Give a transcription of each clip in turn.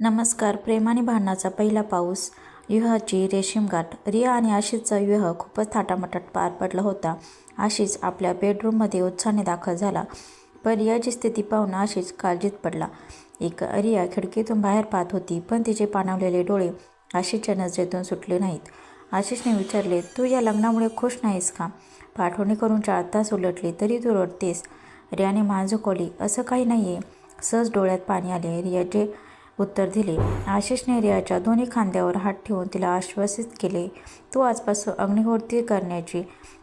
नमस्कार प्रेम आणि भांडणाचा पहिला पाऊस. युहाची रेशीमगाठ रिया आणि आशिषचा विवाह खूपच थाटामाटात पार पडला होता. आशिष आपल्या बेडरूममध्ये उत्साहाने दाखल झाला. पण रियाची स्थिती पाहून आशिष काळजीत पडला. एक रिया खिडकीतून बाहेर पाहत होती पण तिचे पाणावलेले डोळे आशिषच्या नजरेतून सुटले नाहीत. आशिषने विचारले तू या लग्नामुळे खुश नाहीस का? पाठवणी करून चार तास उलटले तरी तू रडतेस. रियाने मान झुकवली असं काही नाही आहे सहज डोळ्यात पाणी आले. रियाचे उत्तर दिले. आशिषने रियाच्या दोन्ही खांद्यावर हात ठेवून तिला आश्वासित केले तू आजपासून अग्निहोत्री करण्याची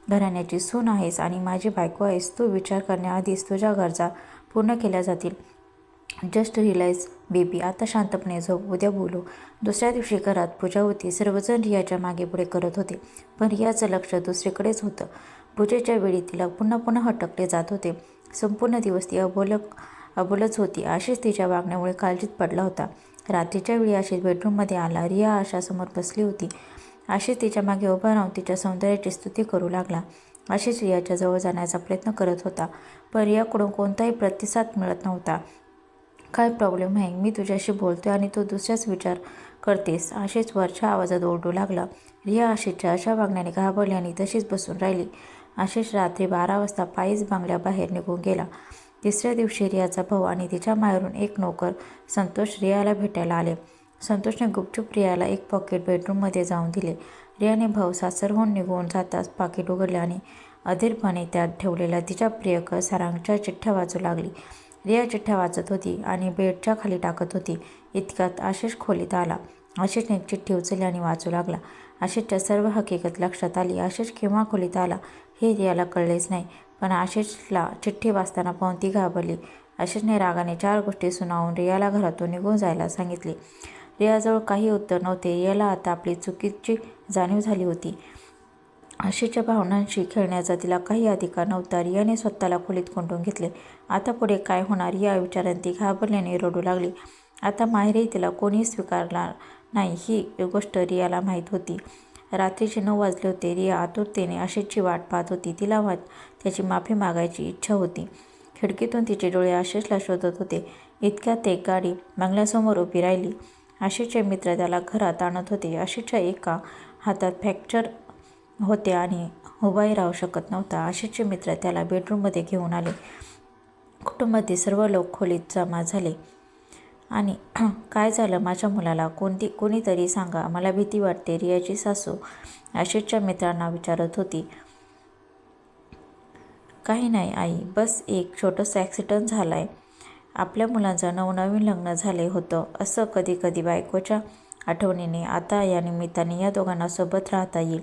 घराण्याची सून आहेस आणि माझी बायको आहेस. तू विचार करण्याआधीच तुझ्या गरजा पूर्ण केल्या जातील. जस्ट रिलाईज बेबी आता शांतपणे झोप उद्या बोलू. दुसऱ्या दिवशी घरात पूजा होती. सर्वजण रियाच्या मागे पुढे करत होते पण रियाचं लक्ष दुसरीकडेच होतं. पूजेच्या वेळी तिला पुन्हा पुन्हा हटकले जात होते. संपूर्ण दिवस ती अबोलक अबोलच होती. आशिष तिच्या वागण्यामुळे काळजीत पडला होता. रात्रीच्या वेळी आशिष बेडरूममध्ये आला. रिया आशासमोर बसली होती. आशिष तिच्यामागे उभा राहून तिच्या सौंदर्याची स्तुती करू लागला. आशिष रियाच्या जवळ जाण्याचा प्रयत्न करत होता. पण रियाकडून कोणताही प्रतिसाद मिळत नव्हता. काय प्रॉब्लेम आहे? मी तुझ्याशी बोलतोय आणि तू दुसऱ्याच विचार करतेस. आशिष वरच्या आवाजात ओरडू लागला. रिया आशिषच्या अशा वागण्याने घाबरली आणि तशीच बसून राहिली. आशिष रात्री बारा वाजता पायीच बांगल्याबाहेर निघून गेला. तिसऱ्या दिवशी रियाचा भाऊ आणि तिच्या माहेरून एक नोकर संतोष रियाला भेटायला आले. संतोषने गुपचूप रियाला एक पॉकेट बेडरूममध्ये जाऊन दिले. रियाने भाऊ सासरहून निघून जाताच पाकिट उघडले आणि अधीरपणे त्यात ठेवलेल्या तिच्या प्रियकर सारांच्या चिठ्ठ्या वाचू लागली. रिया चिठ्ठ्या वाचत होती आणि बेडच्या खाली टाकत होती. इतक्यात आशिष खोलीत आला. आशिषने एक चिठ्ठी उचलली आणि वाचू लागला. आशिषच्या सर्व हकीकत लक्षात आली. आशिष केव्हा खोलीत आला हे रियाला कळलेच नाही. पण आशिषला चिठ्ठी वाचताना पाहून ती घाबरली. आशिषने रागाने चार गोष्टी सुनावून रियाला घरातून निघून जायला सांगितले. रियाजवळ काही उत्तर नव्हते. रियाला आता आपली चुकीची जाणीव झाली होती. आशिषच्या भावनांशी खेळण्याचा तिला काही अधिकार नव्हता. रियाने स्वतःला खोलीत कोंडून घेतले. आता पुढे काय होणार या विचाराने ती घाबरल्याने रडू लागली. आता माहेरही तिला कोणी स्वीकारणार नाही ही गोष्ट रियाला माहीत होती. रात्रीचे नऊ वाजले होते. रिया आतुरतेने आशिषची वाट पाहत होती. तिला वाट त्याची माफी मागायची इच्छा होती. खिडकीतून तिचे डोळे आशिषला शोधत होते. इतक्यात एक गाडी बंगल्यासमोर उभी राहिली. आशिषचे मित्र त्याला घरात आणत होते. आशिषच्या एका हातात फ्रॅक्चर होते आणि उभाही राहू शकत नव्हता. आशिषचे मित्र त्याला बेडरूममध्ये घेऊन आले. कुटुंबातील सर्व लोक खोलीत जमा झाले. आणि काय झालं? माझ्या मुलाला कोणती कोणीतरी सांगा मला भीती वाटते रियाची सासू आशिषच्या मित्रांना विचारत होती. काही नाही आई. बस एक छोटंसं ॲक्सिडंट झाला आहे आपल्या मुलांचं नवनवीन लग्न झाले होतं. असं कधी कधी बायकोच्या आठवणीने आता या निमित्ताने या दोघांना सोबत राहता येईल.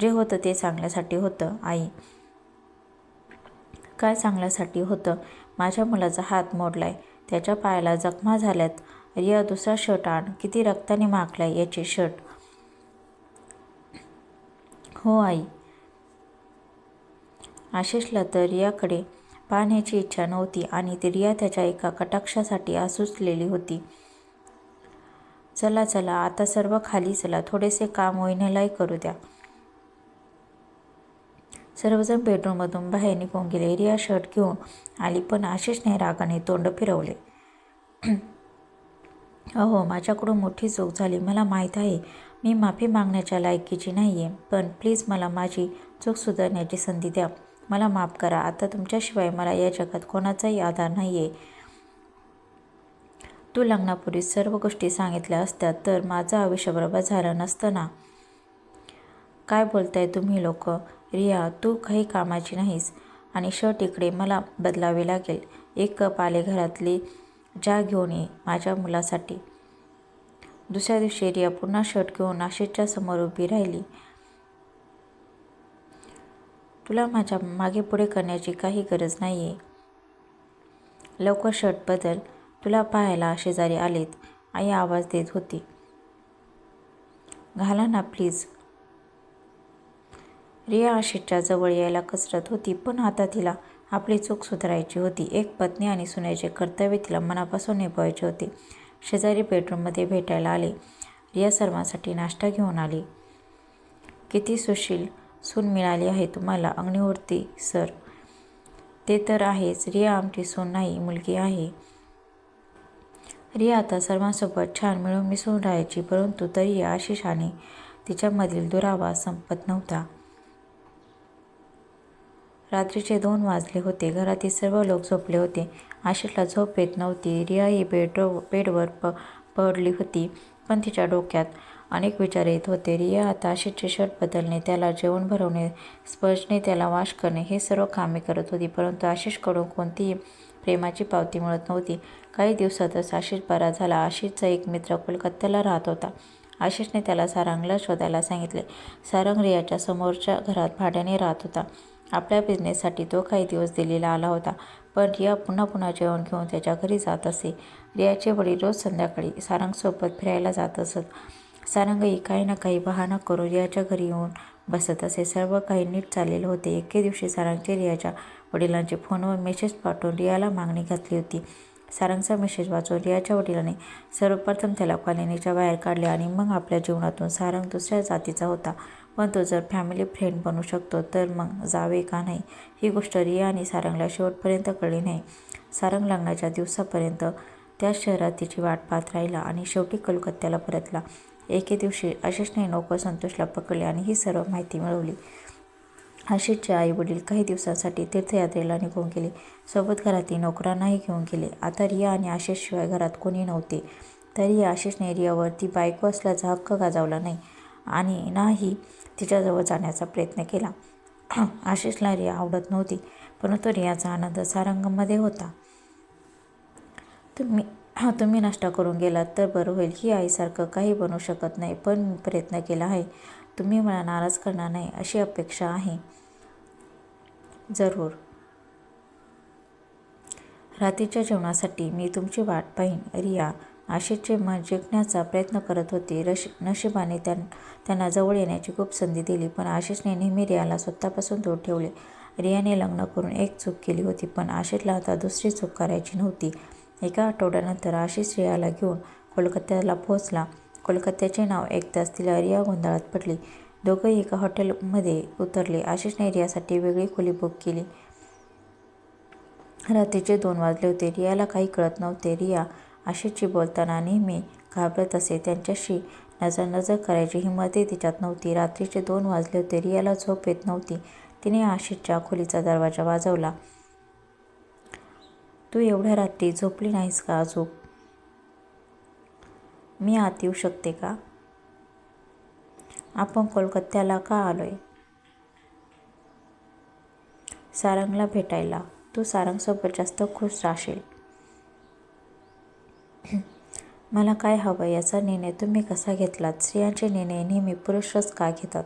जे होतं ते चांगल्यासाठी होतं आई. काय चांगल्यासाठी होतं? माझ्या मुलाचा हात मोडलाय. त्याच्या पायाला जखमा झाल्यात. रिया दुसरा शर्ट आण. किती रक्ताने माखलाय याचे शर्ट. हो आई. आशिषला तर रियाकडे पाहण्याची इच्छा नव्हती आणि ती रिया त्याच्या एका कटाक्षासाठी आसुसलेली होती. चला चला. आता सर्व खाली चला. थोडेसे काम वहिनीलाही करू द्या. सर्वजण बेडरूममधून बाहेर निघून गेले. रिया शर्ट घेऊन आली पण आशिषने रागाने तोंड फिरवले. अहो माझ्याकडून मोठी चूक झाली. मला माहीत आहे मी माफी मागण्याच्या लायकीची नाही आहे पण प्लीज मला माझी चूक सुधारण्याची संधी द्या. मला माफ करा. आता तुमच्याशिवाय मला या जगात कोणाचाही आधार नाही आहे तू लग्नापूर्वी सर्व गोष्टी सांगितल्या असत्या तर माझं आयुष्य बरोबर झालं नसतं ना? काय बोलताय तुम्ही लोक? रिया तू काही कामाची नाहीस आणि शर्ट इकडे मला बदलावे लागेल. एक कप आले घरातली जा घेऊन ये माझ्या मुलासाठी. दुसऱ्या दिवशी रिया पुन्हा शर्ट घेऊन नाशिकच्या समोर उभी राहिली. तुला माझ्या मागे पुढे करण्याची काही गरज नाही आहे लवकर शर्ट बदल. तुला पाहायला शेजारी आलेत. आई आवाज देत होती. घाला ना प्लीज. रिया आशिषच्या जवळ यायला कसरत होती पण आता तिला आपली चूक सुधारायची होती. एक पत्नी आणि सुनेचे कर्तव्य तिला मनापासून निभवायचे होते. शेजारी बेडरूममध्ये भेटायला आले. रिया सर्वांसाठी नाश्ता घेऊन आली. किती सुशील सून मिळाली आहे तुम्हाला अग्निहोत्री सर. ते तर आहेच रिया आमची सून नाही मुलगी आहे. रिया आता सर्वांसोबत छान मिळून मिसळून राहायची परंतु तरी आशिष आणि तिच्यामधील दुरावा संपत नव्हता. रात्रीचे दोन वाजले होते. घरातील सर्व लोक झोपले होते. आशिषला झोप येत नव्हती. रियाही बेड बेडवर प पडली होती पण तिच्या डोक्यात अनेक विचार येत होते. रिया आता आशिषचे शर्ट बदलणे त्याला जेवण भरवणे स्पर्शने त्याला वाश करणे हे सर्व कामे करत होती परंतु आशिषकडून कोणतीही प्रेमाची पावती मिळत नव्हती. काही दिवसातच आशिष बरा झाला. आशिषचा एक मित्र कोलकात्याला राहत होता. आशिषने त्याला सारंगला शोधायला सांगितले. सारंग रियाच्या समोरच्या घरात भाड्याने राहत होता. आपल्या बिझनेससाठी तो काही दिवस दिल्लीला आला होता. पण रिया पुन्हा पुन्हा जेवण घेऊन त्याच्या घरी जात असे. रियाचे वडील रोज संध्याकाळी सारंगसोबत फिरायला जात असत. सारंगही काही ना काही बहाणा करून रियाच्या घरी येऊन बसत असे. सर्व काही नीट चाललेले होते. एके दिवशी सारंगचे रियाच्या वडिलांचे फोनवर मेसेज पाठवून रियाला मागणी घातली होती. सारंगचा मेसेज वाचून रियाच्या वडिलांनी सर्वप्रथम त्याला कॉलनीच्या बाहेर काढले आणि मग आपल्या जीवनातून सारंग दुसऱ्या जातीचा होता. पण तो जर फॅमिली फ्रेंड बनू शकतो तर मग जावे का नाही? ही गोष्ट रिया आणि सारंगला शेवटपर्यंत कळली नाही. सारंग लग्नाच्या दिवसापर्यंत त्या शहरात तिची वाट पाहत राहिला आणि शेवटी कलकत्त्याला परतला. एके दिवशी आशिषने नोकर संतोषला पकडले आणि ही सर्व माहिती मिळवली. आशिषचे आई वडील काही दिवसांसाठी तीर्थयात्रेला निघून गेले. सोबत घरातील नोकरांनाही घेऊन गेले. आता रिया आणि आशिषशिवाय घरात कोणी नव्हते. तरी आशिषने रियावर ती बायको असल्याचा हक्क गाजवला नाही. आणि नाही तिच्याजवळ जाण्याचा प्रयत्न केला. आशिषला रिया आवडत नव्हती परंतु रियाचा आनंद सारंगमध्ये होता. तुम्ही तुम्ही नाश्ता करून गेलात तर बरं होईल. ही आईसारखं काही बनू शकत नाही पण मी प्रयत्न केला आहे. तुम्ही मला नाराज करणार नाही अशी अपेक्षा आहे. जरूर. रात्रीच्या जेवणासाठी मी तुमची वाट पाहीन रिया. आशिषचे मन जिंकण्याचा प्रयत्न करत होते. रश नशिबाने त्यां त्यांना जवळ येण्याची खूप संधी दिली पण आशिषने नेहमी रियाला स्वतःपासून दूर ठेवले. रियाने लग्न करून एक चूक केली होती पण आशिषला आता दुसरी चूक करायची नव्हती. एका आठवड्यानंतर आशिष रियाला घेऊन कोलकात्याला पोहोचला. कोलकात्याचे नाव ऐकताच तिला रिया गोंधळात पडली. दोघंही एका हॉटेलमध्ये उतरले. आशिषने रियासाठी वेगळी खोली बुक केली. रात्रीचे दोन वाजले होते. रियाला काही कळत नव्हते. रिया आशिषची बोलताना नेहमी घाबरत असे. त्यांच्याशी नजर नजर करायची हिंमतही तिच्यात नव्हती. रात्रीचे दोन वाजले होते. रियाला झोप येत नव्हती. तिने आशिषच्या खोलीचा दरवाजा वाजवला. तू एवढ्या रात्री झोपली नाहीस का झोप मी आत येऊ शकते का? आपण कोलकात्याला का आलोय? सारंगला भेटायला. तू सारंगसोबत जास्त खुश राहशील. मला काय हवं याचा निर्णय तुम्ही कसा घेतलात? स्त्रियांचे निर्णय नेहमी पुरुषच का घेतात?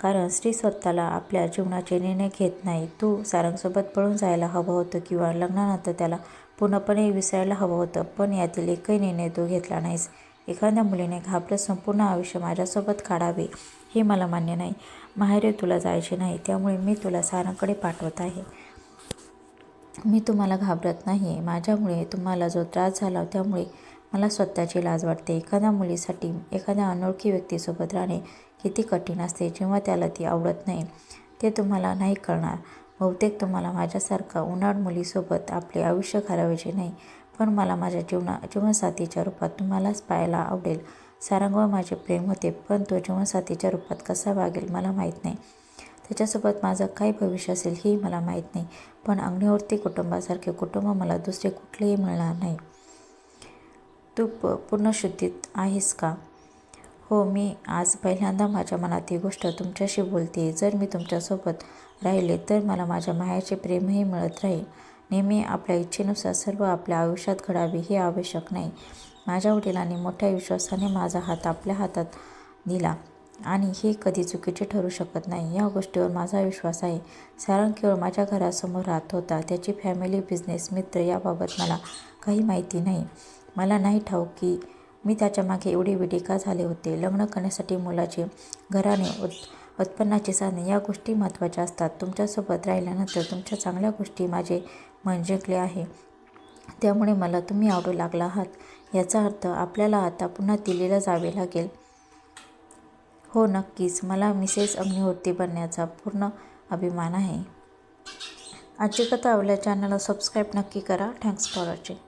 कारण स्त्री स्वतःला आपल्या जीवनाचे निर्णय घेत नाही. तू सारंगसोबत पळून जायला हवं होतं किंवा लग्नानंतर त्याला पूर्णपणे विसरायला हवं होतं पण यातील एकही निर्णय तू घेतला नाहीस. एखाद्या मुलीने घाबरत संपूर्ण आयुष्य माझ्यासोबत काढावे हे मला मान्य नाही. माहेरे तुला जायचे नाही त्यामुळे मी तुला सारंगकडे पाठवत आहे. मी तुम्हाला घाबरत नाही. माझ्यामुळे तुम्हाला जो त्रास झाला त्यामुळे मला स्वतःची लाज वाटते. एखाद्या मुलीसाठी एखाद्या अनोळखी व्यक्तीसोबत राहणे किती कठीण असते जेव्हा त्याला ती आवडत नाही. ते तुम्हाला नाही कळणार. बहुतेक तुम्हाला माझ्यासारखा उन्हाळ मुलीसोबत आपले आयुष्य घालवायचे नाही. पण मला माझ्या जीवना जीवनसाथीच्या रूपात तुम्हालाच पाहायला आवडेल. सारंगवर माझे प्रेम होते पण तो जीवनसाथीच्या रूपात कसा वागेल मला माहीत नाही. त्याच्यासोबत माझं काय भविष्य असेल हेही मला माहीत नाही. पण अग्निवर्ती कुटुंबासारखे कुटुंब मला दुसरे कुठलेही मिळणार नाही. तू प पूर्ण शुद्धीत आहेस का? हो मी आज पहिल्यांदा माझ्या मनात ही गोष्ट तुमच्याशी बोलते जर मी तुमच्यासोबत राहिले तर मला माझ्या मायाचे प्रेमही मिळत राहील. नेहमी आपल्या इच्छेनुसार सर्व आपल्या आयुष्यात घडावे हे आवश्यक नाही. माझ्या वडिलांनी मोठ्या विश्वासाने माझा हात आपल्या हातात दिला. आणि हे कधी चुकीचे ठरू शकत नाही. या गोष्टीवर माझा विश्वास आहे. सारंग केवळ माझ्या घरासमोर राहत होता. त्याची फॅमिली बिझनेस मित्र याबाबत मला काही माहिती नाही. मला नाही ठाऊक की मी त्याच्यामागे एवढी एवढे का झाले होते. लग्न करण्यासाठी मुलाचे घराने उत् उत्पन्नाची साधने या गोष्टी महत्त्वाच्या असतात. तुमच्यासोबत राहिल्यानंतर तुमच्या चांगल्या गोष्टी माझे मन जिंकले आहे. त्यामुळे मला तुम्ही आवडू लागला आहात. याचा अर्थ आपल्याला आता पुन्हा दिल्लीला जावे लागेल. हो नक्कीच. मला मिसेस अग्निहोत्री बनण्याचा पूर्ण अभिमान आहे. आजची कथा आवडल्या चॅनलला सबस्क्राईब नक्की करा. Thanks for watching